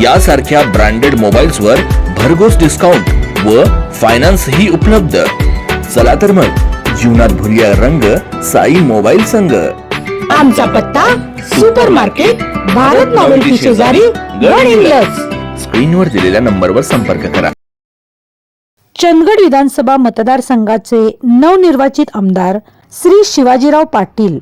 यासारख्या branded mobiles वर भरघोस डिस्काउंट व फायनान्स ही उपलब्ध. चला तर मग जीवनात भुरिया रंग साई मोबाईल संघ. आमचा पत्ता सुपर मार्केट भारत नॉवेल्टी शेजारी स्क्रीनवर दिलेल्या नंबरवर संपर्क करा. चंदगड विधानसभा मतदारसंघाचे नवनिर्वाचित आमदार श्री शिवाजीराव पाटील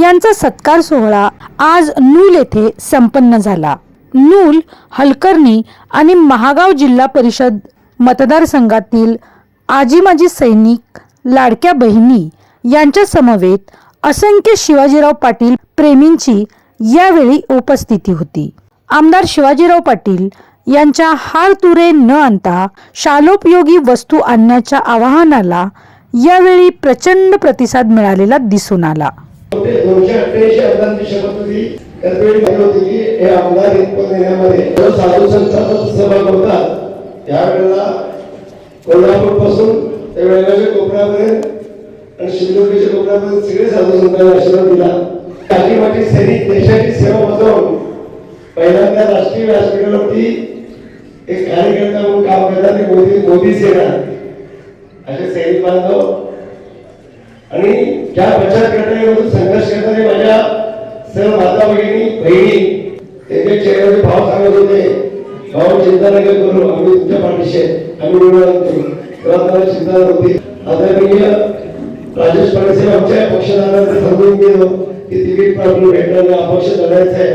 यांचा सत्कार सोहळा आज नूल येथे संपन्न झाला. नूल हलकर्णी आणि महागाव जिल्हा परिषद मतदारसंघातील आजी माजी सैनिक लाडक्या बहिणी यांच्या समवेत असंख्य शिवाजीराव पाटील प्रेमींची यावेळी उपस्थिती होती. आमदार शिवाजीराव पाटील यांच्या हार तुरे न आणता शालोपयोगी वस्तू आणण्याच्या आवाहनाला यावेळी प्रचंड प्रतिसाद मिळालेला दिसून आला. ते दोनशे अठ्ठ्याऐंशी आमदारांची माहिती होती की हे आमदार इथपर्यंत येण्यामध्ये जो साधू संतांचा सहभाग होता त्यावेळेला कोल्हापूरपासून ते वेळगावच्या कोपऱ्यापर्यंत आणि शिवजोगीच्या कोपऱ्यापर्यंत सगळे साधू संतांनी आशीर्वाद दिला. काही सैनिक देशाची सेवा बजावून पहिल्यांदा राष्ट्रीय व्यासपीठावरती एक कार्यकर्ता म्हणून काम करतात ते मोदी मोदी सेना. असे सैनिक बांधव. आणि त्या बचत गटामधून संघर्ष करणारे माझ्या सर्व माता भगिनी बहिणी त्यांच्या चेहऱ्याचे भाव सांगत होते भाऊ चिंता नका करू आम्ही तुमच्या पाठीशी आम्ही निवडून चिंता नव्हती आदरणीय राजेश पाटील साहेब आमच्या पक्षदारांना समजून गेलो की तिकीट प्रॉब्लेम भेटणार नाही अपक्ष लढायचं आहे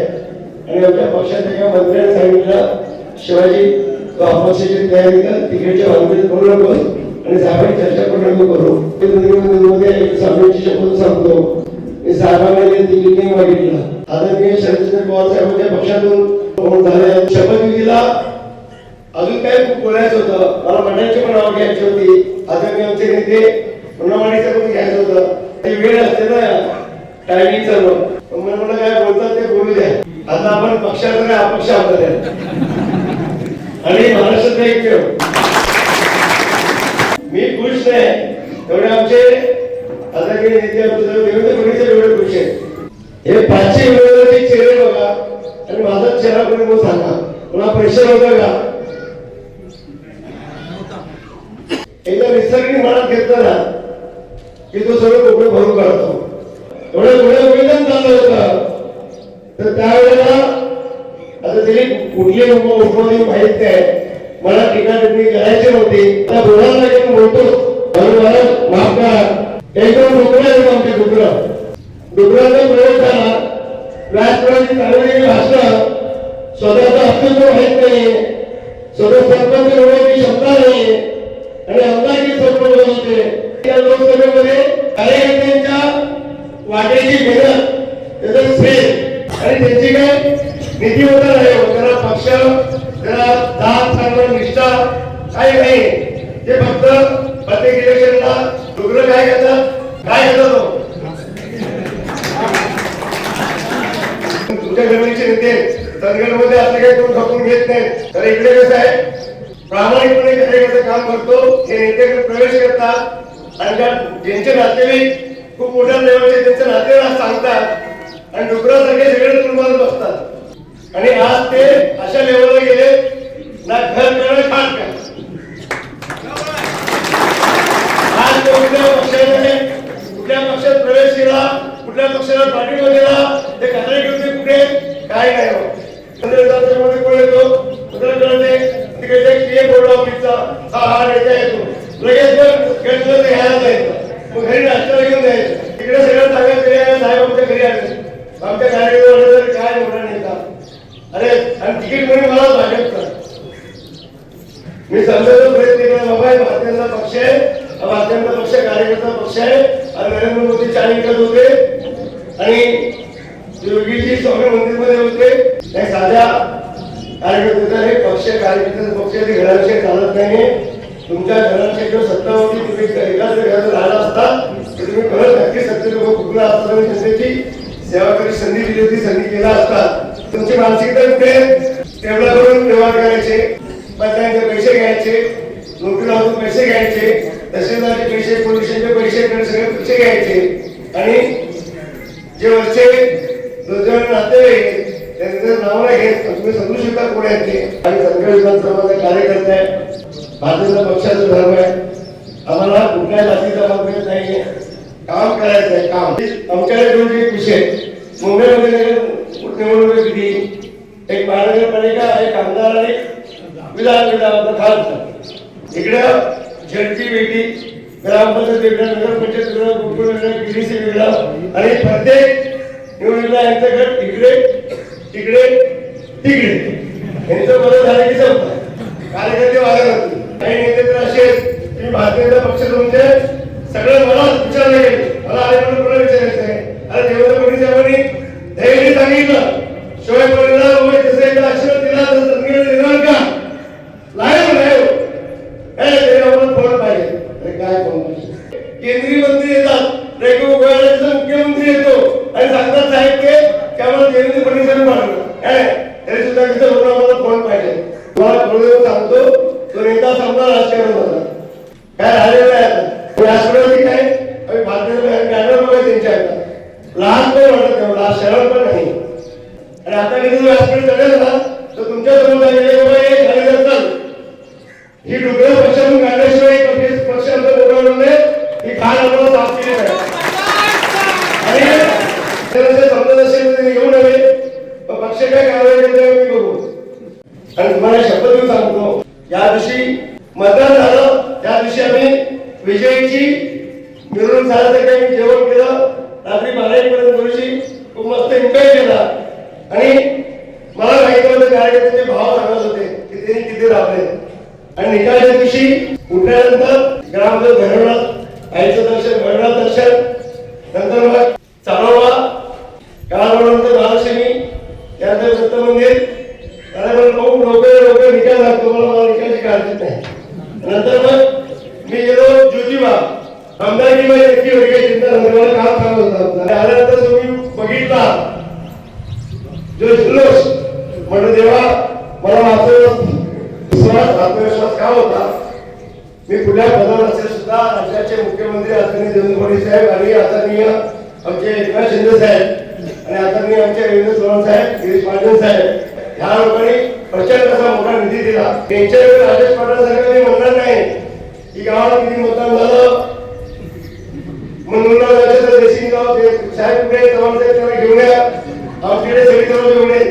आणि आमच्या पक्षाच्या एका मंत्र्याने सांगितलं शिवाजी तो अपक्षाची तयारी कर तिकीटच्या बाजूने करू नको आणि साहेबांनी चर्चा करू नको करू ते मध्ये शपथ सांगतो मी साहेबांना ते तिकीट नाही शरदचंद्र पवार साहेबांच्या पक्षातून झाले? शपथविधीला अजून काय खूप बोलायचं होतं. मला मंडळाची पण नाव घ्यायची होती. आता आमचे नेते पण घ्यायचं होतं. ते वेळ असते ना टायमिंग सर्व मला म्हणलं काय बोलतात ते बोलू द्या. आता आपण पक्षात अपक्ष आमदार आणि महाराष्ट्रात एक मी खुश नाही. तेवढे आमचे आता काही नेते आमचे हे पाचशे वेळेचे चेहरे बघा आणि माझा चेहरा कोणी म्हणून सांगा. पुन्हा प्रेशर होतं का? एकदा निसर्ग मनात घेतला ना की तो सगळं कोकणी भरून काढतो. एवढं पुढे निवेदन चाललं होतं. तर त्यावेळेला आता तरी कुठली लोक उठवली माहीत काय मला टीका टिप्पणी करायची नव्हती. आता बोलायला लागेल बोलतो म्हणून मला माफ करा. एकदम डुकरं आहे आमचे डुकरं. डुकराचा प्रयोग झाला. राजकारणी चालवलेली भाषा स्वतःचं अस्तित्व माहीत नाही स्वतः सरपंच होण्याची क्षमता नाही आणि आमदारकी सरपंच होते. या लोकसभेमध्ये चंदगडमध्ये असं काही कोण खपून घेत नाही तर इकडे कसं आहे? प्रामाणिकपणे कार्यकर्ते काम करतो हे नेत्याकडे प्रवेश करतात. आणि त्या ज्यांचे नातेवाईक खूप मोठ्या लेवलचे त्यांचे नातेवाईक सांगतात आणि डुकरासारखे सगळे तुम्हाला बसतात. आणि आज ते अशा लेवलला गेले ना घर करणं खाट काय आज तो कुठल्या पक्षाने कुठल्या पक्षात प्रवेश केला कुठल्या पक्षाला पाठिंबा दिला ते कार्यकर्ते कुठे? काय नाही हो. नरेंद्र मोदी चाळीकडे होते आणि योगीजी स्वामी मंदिरमध्ये होते. नाही साध्या कार्यकर्ते हे पक्ष कार्यकर्ते पक्षाचे घराविषयी चालत नाही तुमच्या घराची जर सत्ता होती तुम्ही एकाच घरात राहिला असता तर तुम्ही खरंच नक्की सत्य लोक कुठला असता आणि जनतेची सेवा करी संधी दिली होती संधी केला असता. तुमची मानसिकता ते तेवढा करून व्यवहार करायचे पत्यांचे पैसे घ्यायचे नोकरी लावून पैसे घ्यायचे तहसीलदारचे पैसे पोलिसांचे पैसे सगळे पैसे घ्यायचे. आणि जे वरचे दुर्जन नातेवाईक त्याचं नाव नाही घेत पण तुम्ही समजू शकता कोण आहेत ते. आणि संघ विधानसभाचा कार्यकर्ते आहे भारतीय पक्षाचं धर्म आहे आम्हाला कुठल्या जातीचा मतभेद नाहीये. काम करायचं आहे काम आमच्याकडे दोन एक विषय आहेत. मुंबईमध्ये निवडणूक किती एक महानगरपालिका एक आमदार आणि विधान विधान खासदार. इकडं झडपी वेगळी ग्रामपंचायत वेगळं नगरपंचायत वेगळं कुटुंब वेगळं आणि प्रत्येक निवडणुकीला यांचं गट तिकडे तिकडे. यांचं बरं झालं की संपलं. कार्यकर्ते वागत होते काही नेते तर असे आहेत की भारतीय जनता पक्ष तुमचे सगळं मला विचारलं गेले मला आले म्हणून कोणाला विचारायचं आहे. अरे देवेंद्र फडणवीस साहेबांनी धैर्य सांगितलं. शिवाय बोलला उभे तसे एकदा आशीर्वाद दिला तर संघटना देणार का नाही नाही ए, ते आम्हाला फोन पाहिजे अरे काय फोन पाहिजे केंद्रीय मंत्री येतात रेगो गोव्याचा मुख्यमंत्री येतो आणि सांगतात साहेब के की आम्हाला देवेंद्र फडणवीस यांनी मारलं ए, तरी सुद्धा आम्हाला फोन पाहिजे. तुम्हाला थोडं दिवस सांगतो तो नेता समजा राजकारण होता काय राहिलेलं आहे आता? राष्ट्रवादी काय? आम्ही भारतीय बॅनर बघा त्यांच्या लहान पण वाटत तेवढा शहर पण नाही. आणि आता कधी तुम्ही राजकारण चढेल ना? तर तुमच्यासमोर ही बाबा जातात ही डुकरं पक्षातून काढल्याशिवाय कधीच पक्ष आमचा मोठा होणार नाही ही खाण आम्हाला साफ केली पाहिजे आणि त्यानंतर समजत असेल तर घेऊ नव्हे पण पक्ष काय कारवाई करते मी बघू आणि तुम्हाला शपथ देऊन सांगतो या दिवशी मतदान झालं त्या दिवशी आम्ही विजयीची मिरवणूक झालं तर काही मी जेवण केलं रात्री बारा एक पर्यंत दिवशी खूप मस्त एन्जॉय केला आणि मला माहिती होतं कार्यकर्त्याचे भाव सांगत होते की त्यांनी किती राबले आणि निकालच्या दिवशी उठल्यानंतर ग्रामचं घरवणार आईचं दर्शन घरवणार दर्शन नंतर मग चालवला काळानंतर महालक्ष्मी त्यानंतर दत्त मंदिर त्याला भाऊ लवकर लवकर निकाल लागतो मला मला निकालची काळजी नाही. नंतर मग मी गेलो ज्योतिबा आमदारकी माझी नक्की होती काही चिंता मला काम होतं आल्यानंतर तुम्ही बघितला. जो जल्लोष म्हणून देवा मला माझं आत्मविश्वास का होता? मी पुढल्या पदावर असेल सुद्धा राज्याचे मुख्यमंत्री आदरणीय देवेंद्र फडणवीस साहेब आणि आदरणीय आमचे एकनाथ शिंदे साहेब आणि आदरणीय आमच्या रवींद्र चव्हाण साहेब गिरीश महाजन साहेब ह्या लोकांनी प्रचंड असा मोठा निधी दिला. त्यांच्या वेळी राजेश पाटील साहेब मी म्हणणार नाही की गावाला किती मतदान झालं? म्हणून देशी गाव ते साहेब कुठे चव्हाण साहेब त्याला घेऊन या. आमच्याकडे सगळी जवळ घेऊन ये.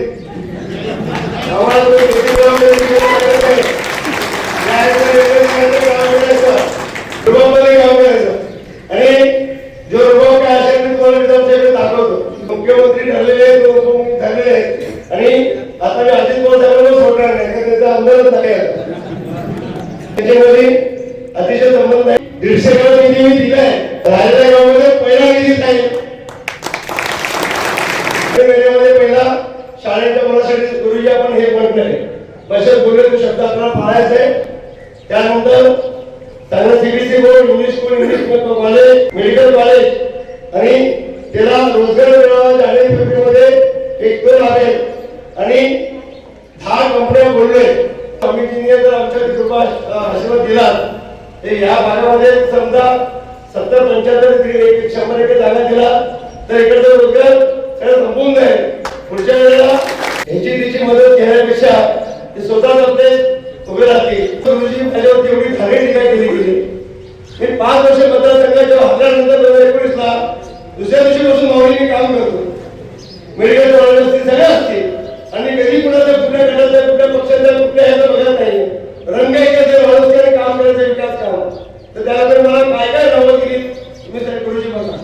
आम्हाला तो देशिंग गाव देशिंग गाव करायचं आहे. रुबाबमध्ये काम करायचं आणि जो रुबाब काय असेल ते तुम्हाला विधानसभेत दाखवतो मुख्यमंत्री झालेले आहेत उपमुख्यमंत्री झालेले आहेत आणि आता मी अजित पवार साहेबांना सोडणार नाही कारण त्याचा आमदारच झाले त्याच्यामध्ये अतिशय संबंध आहे. दीडशे गाव निधी मी दिलाय राहिलेल्या गावामध्ये पहिला निधी नाही महिन्यामध्ये पहिला शाळेच्या मुलासाठी गुरुजी आपण हे म्हटलंय बसेस बोलले तो शब्द आपल्याला पाळायचा आहे. त्यानंतर त्यांना CBSE board English school English college medical college आणि त्याला रोजगार मिळावा जानेवारी फेब्रुवारीमध्ये एक तो लागेल. आणि दहा कंपन्या बोलले. कमिटीने जर आमच्या कृपा आशीर्वाद दिला ते या भागामध्ये समजा सत्तर पंच्याहत्तर दिली एक शंभर एकर जागा दिला तर इकडचा रोजगार सगळं संपून जाईल. पुढच्या वेळेला ह्याची तिची मदत घेण्यापेक्षा ते स्वतः आपले उभे राहतील. गुरुजी माझ्यावरती एवढी धारेची काय केली गेली. मी पाच वर्ष मतदारसंघात जेव्हा हल्ल्यानंतर दोन हजार एकोणीसला दुसऱ्या दिवशीपासून माऊली मी काम करतो मेडिकल कॉलेज असतील सगळे असतील आणि कधी कुणाचं कुठल्या गटाचं कुठल्या पक्षाचं कुठल्या ह्याचं बघत नाही रंग एकाचे वाढवण्याचे काम करायचं विकास काम तर त्यानंतर मला काय काय नावं दिली तुम्ही सगळे गुरुजी बघा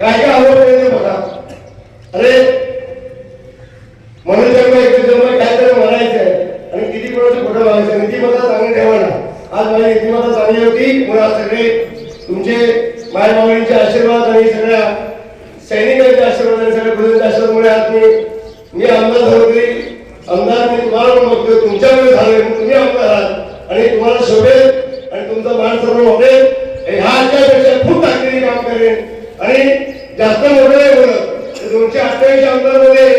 काय काय आवड करायचे बघा अरे म्हणून जन्म एक जन्म काय तर म्हणायचं आहे आणि किती कोणाचं खोटं व्हायचं नीतिमत्ता चांगली ठेवा ना आज माझी नीतिमत्ता चांगली होती म्हणून आज सगळे तुमचे माय मायबाबांचे आशीर्वाद आणि सगळ्या सैनिकांचे आशीर्वाद आणि सगळ्या गुरुजींच्या आशीर्वादमुळे आज मी मी आमदार झालो तरी आमदार मी तुम्हाला पण बघतोय. तुमच्याकडे झाले तुम्ही आमदार आहात. आणि तुम्हाला शोभेल आणि तुमचं मान सर्व वाढेल. ह्या पेक्षा खूप ताकदीने काम करेन. आणि जास्त मोठं नाही बोलत. दोनशे अठ्ठावीस आमदारमध्ये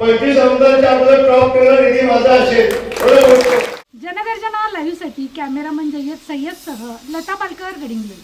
पंचवीस आमदारच्या आमदार टॉप करणार निधी माझा असेल. एवढं जनगर्जना लाईव्हसाठी कॅमेरामन जय्यद सय्यदसह लता पालकर गडिंगले.